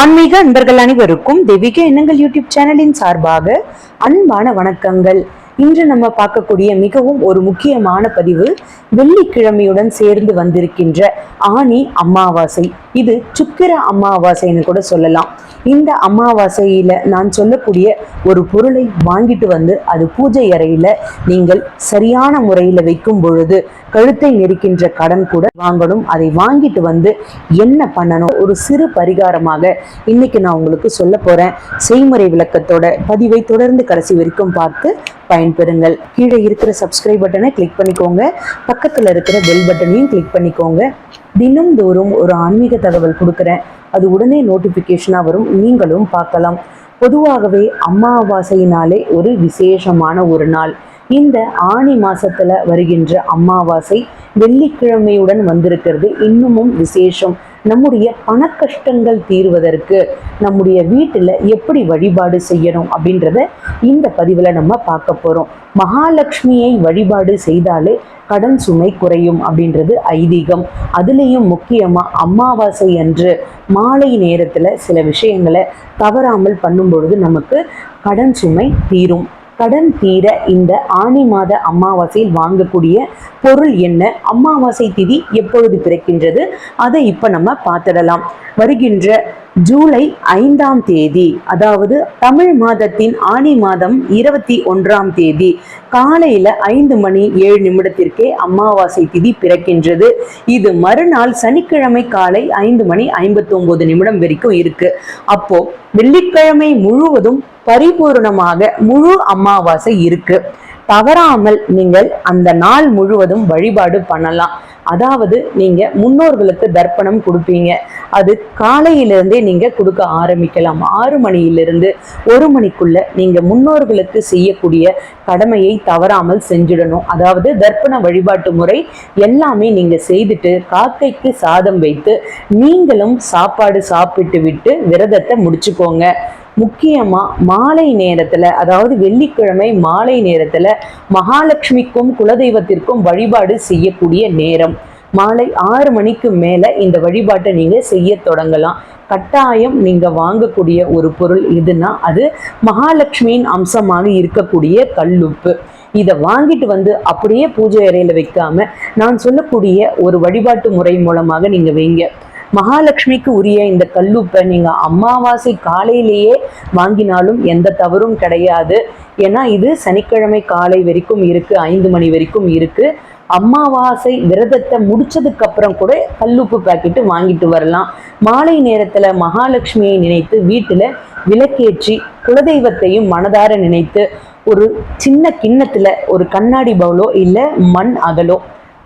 ஆன்மீக அன்பர்கள் அனைவருக்கும் தெய்வீக எண்ணங்கள் யூடியூப் சேனலின் சார்பாக அன்பான வணக்கங்கள். இன்று நம்ம பார்க்கக்கூடிய மிகவும் ஒரு முக்கியமான பதிவு வெள்ளிக்கிழமையுடன் சேர்ந்து வந்திருக்கின்ற ஆணி அமாவாசை. இது சுக்கிர அமாவாசைன்னு கூட சொல்லலாம். இந்த அமாவாசையில நான் சொல்லக்கூடிய ஒரு பொருளை வாங்கிட்டு வந்து அது பூஜை அறையில நீங்கள் சரியான முறையில் வைக்கும் பொழுது கழுத்தை நெரிக்கின்ற கடன் கூட வாங்கணும். அதை வாங்கிட்டு வந்து என்ன பண்ணணும்? ஒரு சிறு பரிகாரமாக இன்னைக்கு நான் உங்களுக்கு சொல்ல போறேன். செய்முறை விளக்கத்தோட பதிவை தொடர்ந்து கடைசி வரைக்கும் பார்த்து பயன்பெறுங்கள். கீழே இருக்கிற சப்ஸ்கிரைப் பட்டனை கிளிக் பண்ணிக்கோங்க. பக்கத்தில் இருக்கிற பெல் பட்டனையும் கிளிக் பண்ணிக்கோங்க. தினம்தோறும் ஒரு ஆன்மீக தகவல் கொடுக்குறேன். அது உடனே நோட்டிஃபிகேஷனாக வரும். நீங்களும் பார்க்கலாம். பொதுவாகவே அமாவாசையினாலே ஒரு விசேஷமான ஒரு நாள். இந்த ஆணி மாசத்துல வருகின்ற அமாவாசை வெள்ளிக்கிழமையுடன் வந்திருக்கிறது. இன்னமும் விசேஷம். நம்முடைய பணக்கஷ்டங்கள் தீர்வதற்கு நம்முடைய வீட்டில் எப்படி வழிபாடு செய்யணும் அப்படின்றத இந்த பதிவில் நம்ம பார்க்க போகிறோம் மகாலட்சுமியை வழிபாடு செய்தாலே கடன் சுமை குறையும் அப்படின்றது ஐதீகம். அதுலேயும் முக்கியமாக அமாவாசை அன்று மாலை நேரத்தில் சில விஷயங்களை தவறாமல் பண்ணும் பொழுது நமக்கு கடன் சுமை தீரும். கடன் தீர இந்த ஆணி மாத அமாவாசையில் வாங்கக்கூடிய பொருள் என்ன? அமாவாசை திதி எப்பொழுது பிறக்கின்றது? அதை இப்போ நம்ம பார்த்துடலாம். வருகின்ற ஜூலை ஐந்தாம் தேதி அதாவது தமிழ் மாதத்தின் ஆணி மாதம் இருபத்தி ஒன்றாம் தேதி காலையில ஐந்து மணி ஏழு நிமிடத்திற்கே அமாவாசை திதி பிறக்கின்றது. இது மறுநாள் சனிக்கிழமை காலை ஐந்து மணி ஐம்பத்தி ஒன்பது நிமிடம் வரைக்கும் இருக்கு. அப்போ வெள்ளிக்கிழமை முழுவதும் பரிபூர்ணமாக முழு அமாவாசை இருக்கு. தவறாமல் நீங்கள் அந்த நாள் முழுவதும் வழிபாடு பண்ணலாம். அதாவது நீங்க முன்னோர்களுக்கு தர்ப்பணம் கொடுப்பீங்க. அது காலையிலிருந்தே நீங்க கொடுக்க ஆரம்பிக்கலாம். ஆறு மணியிலிருந்து ஒரு மணிக்குள்ள நீங்க முன்னோர்களுக்கு செய்யக்கூடிய கடமையை தவறாமல் செஞ்சிடணும். அதாவது தர்ப்பண வழிபாட்டு முறை எல்லாமே நீங்க செய்துட்டு காக்கைக்கு சாதம் வைத்து நீங்களும் சாப்பாடு சாப்பிட்டு விட்டு விரதத்தை முடிச்சுக்கோங்க. முக்கியமாக மாலை நேரத்தில் அதாவது வெள்ளிக்கிழமை மாலை நேரத்தில் மகாலட்சுமிக்கும் குலதெய்வத்திற்கும் வழிபாடு செய்யக்கூடிய நேரம். மாலை ஆறு மணிக்கு மேலே இந்த வழிபாட்டை நீங்கள் செய்ய தொடங்கலாம். கட்டாயம் நீங்கள் வாங்கக்கூடிய ஒரு பொருள் இதுனா அது மகாலட்சுமியின் அம்சமாக இருக்கக்கூடிய கல்லுப்பு. இதை வாங்கிட்டு வந்து அப்படியே பூஜை அறையில் வைக்காம நான் சொல்லக்கூடிய ஒரு வழிபாட்டு முறை மூலமாக நீங்கள் வைங்க. மகாலட்சுமிக்கு உரிய இந்த கல்லுப்பை நீங்க அமாவாசை காலையிலேயே வாங்கினாலும் எந்த தவறும் கிடையாது. ஏன்னா இது சனிக்கிழமை காலை வரைக்கும் இருக்கு ஐந்து மணி வரைக்கும் இருக்கு. அமாவாசை விரதத்தை முடிச்சதுக்கு அப்புறம் கூட கல்லுப்பு பாக்கெட்டு வாங்கிட்டு வரலாம். மாலை நேரத்துல மகாலட்சுமியை நினைத்து வீட்டுல விளக்கேற்றி குலதெய்வத்தையும் மனதார நினைத்து ஒரு சின்ன கிண்ணத்துல ஒரு கண்ணாடி பவுலோ இல்ல மண் அகலோ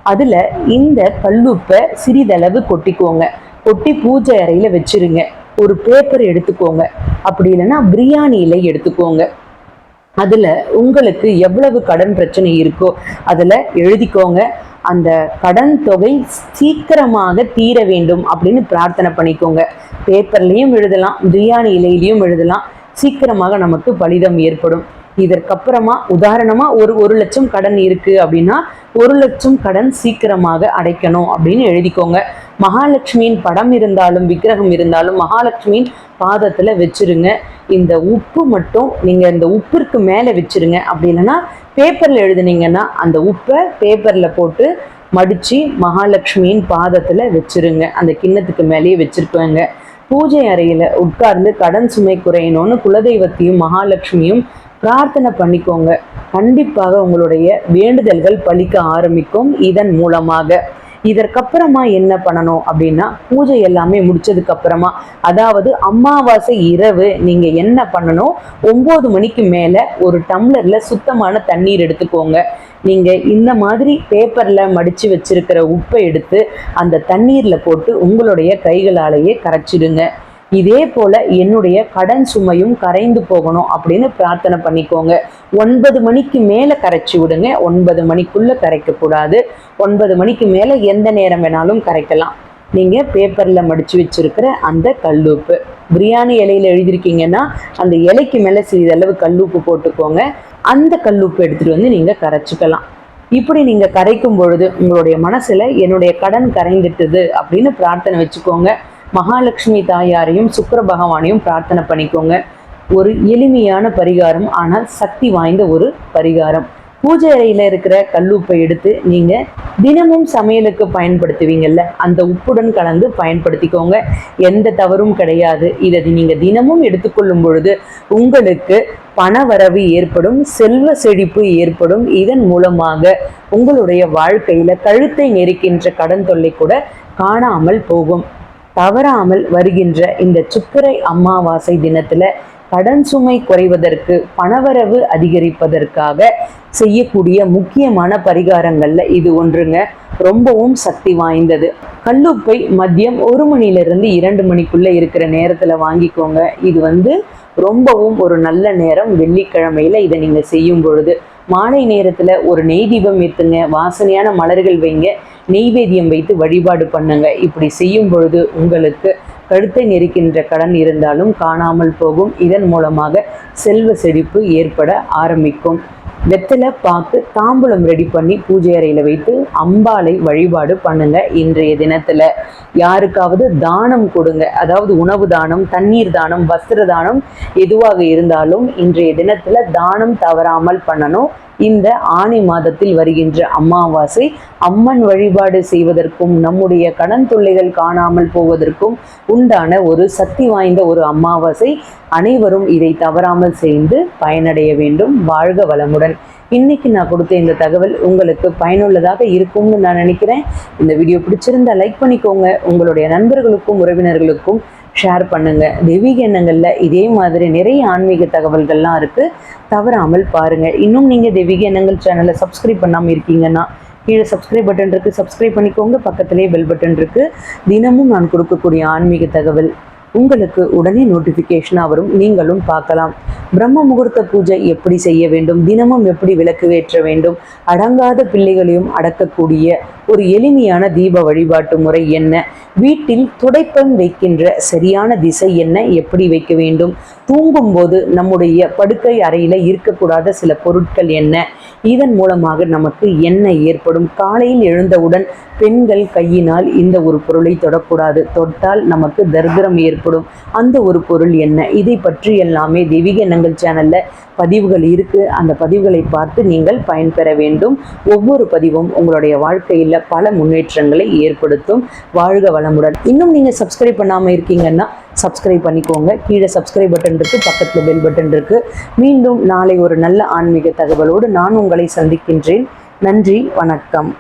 அதுல இந்த கல்லுப்பை சிறிதளவு கொட்டிக்குவோங்க கொட்டி பூஜை அறையில வச்சிருங்க. ஒரு பேப்பர் எடுத்துக்கோங்க. அப்படி இல்லைன்னா பிரியாணி இலை எடுத்துக்கோங்க. அதுல உங்களுக்கு எவ்வளவு கடன் பிரச்சனை இருக்கோ அதுல எழுதிக்கோங்க. அந்த கடன் தொகை சீக்கிரமாக தீர வேண்டும் அப்படின்னு பிரார்த்தனை பண்ணிக்கோங்க. பேப்பர்லேயும் எழுதலாம் பிரியாணி இலையிலையும் எழுதலாம். சீக்கிரமாக நமக்கு பலிதம் ஏற்படும். இதற்கப்புறமா உதாரணமா ஒரு ஒரு லட்சம் கடன் இருக்கு அப்படின்னா ஒரு லட்சம் கடன் சீக்கிரமாக அடைக்கணும் அப்படின்னு எழுதிக்கோங்க. மகாலட்சுமியின் படம் இருந்தாலும் விக்கிரகம் இருந்தாலும் மகாலட்சுமியின் பாதத்துல வச்சிருங்க. இந்த உப்பு மட்டும் நீங்க இந்த உப்பிற்கு மேல வச்சிருங்க. அப்படி இல்லைன்னா பேப்பர்ல எழுதுனீங்கன்னா அந்த உப்பை பேப்பர்ல போட்டு மடிச்சு மகாலட்சுமியின் பாதத்துல வச்சிருங்க. அந்த கிண்ணத்துக்கு மேலேயே வச்சிருக்கோங்க. பூஜை அறையில உட்கார்ந்து கடன் சுமை குறையணும்னு குலதெய்வத்தையும் மகாலட்சுமியும் பிரார்த்தனை பண்ணிக்கோங்க. கண்டிப்பாக உங்களுடைய வேண்டுதல்கள் பலிக்க ஆரம்பிக்கும் இதன் மூலமாக. இதற்கப்புறமா என்ன பண்ணணும் அப்படின்னா பூஜை எல்லாமே முடிச்சதுக்கு அப்புறமா அதாவது அமாவாசை இரவு நீங்க என்ன பண்ணணும் ஒன்பது மணிக்கு மேல ஒரு டம்ளர்ல சுத்தமான தண்ணீர் எடுத்துக்கோங்க. நீங்க இந்த மாதிரி பேப்பர்ல மடிச்சு வச்சிருக்கிற உப்பை எடுத்து அந்த தண்ணீர்ல போட்டு உங்களுடைய கைகளாலேயே கரைச்சிடுங்க. இதே போல என்னுடைய கடன் சுமையும் கரைந்து போகணும் அப்படின்னு பிரார்த்தனை பண்ணிக்கோங்க. ஒன்பது மணிக்கு மேல கரைச்சி விடுங்க. ஒன்பது மணிக்குள்ள கரைக்க கூடாது. ஒன்பது மணிக்கு மேல எந்த நேரம் வேணாலும் கரைக்கலாம். நீங்க பேப்பர்ல மடிச்சு வச்சிருக்கிற அந்த கல்லுப்பு. பிரியாணி இலையில எழுதியிருக்கீங்கன்னா அந்த இலைக்கு மேல சிறிதளவு கல்லுப்பு போட்டுக்கோங்க. அந்த கல்லுப்பு எடுத்துட்டு வந்து நீங்க கரைச்சிக்கலாம். இப்படி நீங்க கரைக்கும் பொழுது உங்களுடைய மனசுல என்னுடைய கடன் கரைந்துட்டுது அப்படின்னு பிரார்த்தனை வச்சுக்கோங்க. மகாலட்சுமி தாயாரையும் சுக்கர பகவானையும் பிரார்த்தனை பண்ணிக்கோங்க. ஒரு எளிமையான பரிகாரம் ஆனால் சக்தி வாய்ந்த ஒரு பரிகாரம். பூஜை அறையில் இருக்கிற கல்லுப்பை எடுத்து நீங்கள் தினமும் சமையலுக்கு பயன்படுத்துவீங்கல்ல அந்த உப்புடன் கலந்து பயன்படுத்திக்கோங்க. எந்த தவறும் கிடையாது. இதை நீங்கள் தினமும் எடுத்துக்கொள்ளும் பொழுது உங்களுக்கு பணவரவு ஏற்படும் செல்வ செழிப்பு ஏற்படும். இதன் மூலமாக உங்களுடைய வாழ்க்கையில் கழுத்தை நெருக்கின்ற கடன் தொல்லை கூட காணாமல் போகும். தவறாமல் வருகின்ற இந்த சுக்கரை அமாவாசை தினத்துல கடன் சுமை குறைவதற்கு பணவரவு அதிகரிப்பதற்காக செய்யக்கூடிய முக்கியமான பரிகாரங்கள்ல இது ஒன்றுங்க. ரொம்பவும் சக்தி வாய்ந்தது. கல்லுப்பை மதியம் ஒரு மணிலிருந்து இரண்டு மணிக்குள்ள இருக்கிற நேரத்துல வாங்கிக்கோங்க. இது வந்து ரொம்பவும் ஒரு நல்ல நேரம். வெள்ளிக்கிழமையில இதை நீங்க செய்யும் பொழுது மாலை நேரத்துல ஒரு நெய் தீபம் ஏத்துங்க. வாசனையான மலர்கள் வைங்க. நெய்வேத்தியம் வைத்து வழிபாடு பண்ணுங்க. இப்படி செய்யும் பொழுது உங்களுக்கு கழுத்தை நெருக்கின்ற கடன் இருந்தாலும் காணாமல் போகும். இதன் மூலமாக செல்வ செழிப்பு ஏற்பட ஆரம்பிக்கும். வெத்தலை பாக்கு தாம்பூலம் ரெடி பண்ணி பூஜை அறையில் வைத்து அம்பாளை வழிபாடு பண்ணுங்க இன்றைய தினத்துல. யாருக்காவது தானம் கொடுங்க. அதாவது உணவு தானம் தண்ணீர் தானம் வஸ்திர தானம் எதுவாக இருந்தாலும் இன்றைய தினத்துல தானம் தவறாமல் பண்ணணும். இந்த ஆணி மாதத்தில் வருகின்ற அமாவாசை அம்மன் வழிபாடு செய்வதற்கும் நம்முடைய கடன் தொல்லைகள் காணாமல் போவதற்கும் உண்டான ஒரு சக்தி வாய்ந்த ஒரு அமாவாசை அனைவரும் இதை தவறாமல் செய்து பயனடைய வேண்டும். வாழ்க வளமுடன். இன்னைக்கு நான் கொடுத்த இந்த தகவல் உங்களுக்கு பயனுள்ளதாக இருக்கும்னு நான் நினைக்கிறேன். இந்த வீடியோ பிடிச்சிருந்தா லைக் பண்ணிக்கோங்க. உங்களுடைய நண்பர்களுக்கும் உறவினர்களுக்கும் ஷேர் பண்ணுங்கள் தெய்வீக எண்ணங்களில் இதே மாதிரி நிறைய ஆன்மீக தகவல்கள்லாம் இருக்குது தவறாமல் பாருங்கள் இன்னும் நீங்கள் தெய்வீக எண்ணங்கள் சேனலை சப்ஸ்கிரைப் பண்ணாமல் இருக்கீங்கன்னா கீழே சப்ஸ்கிரைப் பட்டன் இருக்குது சப்ஸ்கிரைப் பண்ணிக்கோங்க. பக்கத்திலே பெல் பட்டன் இருக்குது தினமும் நான் கொடுக்கக்கூடிய ஆன்மீக தகவல் உங்களுக்கு உடனே நோட்டிஃபிகேஷனாக வரும். நீங்களும் பார்க்கலாம். பிரம்ம முகூர்த்த பூஜை எப்படி செய்ய வேண்டும்? தினமும் எப்படி விளக்கு ஏற்ற வேண்டும்? அடங்காத பிள்ளைகளையும் அடக்கக்கூடிய ஒரு எளிமையான தீப வழிபாட்டு முறை என்ன? வீட்டில் துடைப்பம் வைக்கின்ற சரியான திசை என்ன? எப்படி வைக்க வேண்டும்? தூங்கும்போது நம்முடைய படுக்கை அறையில இருக்கக்கூடாத சில பொருட்கள் என்ன? இதன் மூலமாக நமக்கு என்ன ஏற்படும்? காலையில் எழுந்தவுடன் பெண்கள் கையினால் இந்த ஒரு பொருளை தொடக்கூடாது. தொட்டால் நமக்கு தரித்திரம் ஏற்படும். அந்த ஒரு பொருள் என்ன? இதை பற்றி எல்லாமே தெய்வீக எண்ணங்கள் சேனல்ல பதிவுகள் இருக்கு. அந்த பதிவுகளை பார்த்து நீங்கள் பயன்பெற வேண்டும். ஒவ்வொரு பதிவும் உங்களுடைய வாழ்க்கையில் பல முன்னேற்றங்களை ஏற்படுத்தும். வாழ்க வளமுடன். இன்னும் நீங்க சப்ஸ்கிரைப் பண்ணாம இருக்கீங்கன்னா சப்ஸ்கிரைப் பண்ணிக்கோங்க. கீழே சப்ஸ்கிரைப் பட்டன் இருக்கு பக்கத்துல பெல் பட்டன் இருக்கு. மீண்டும் நாளை ஒரு நல்ல ஆன்மீக தகவலோடு நான் உங்களை சந்திக்கின்றேன். நன்றி வணக்கம்.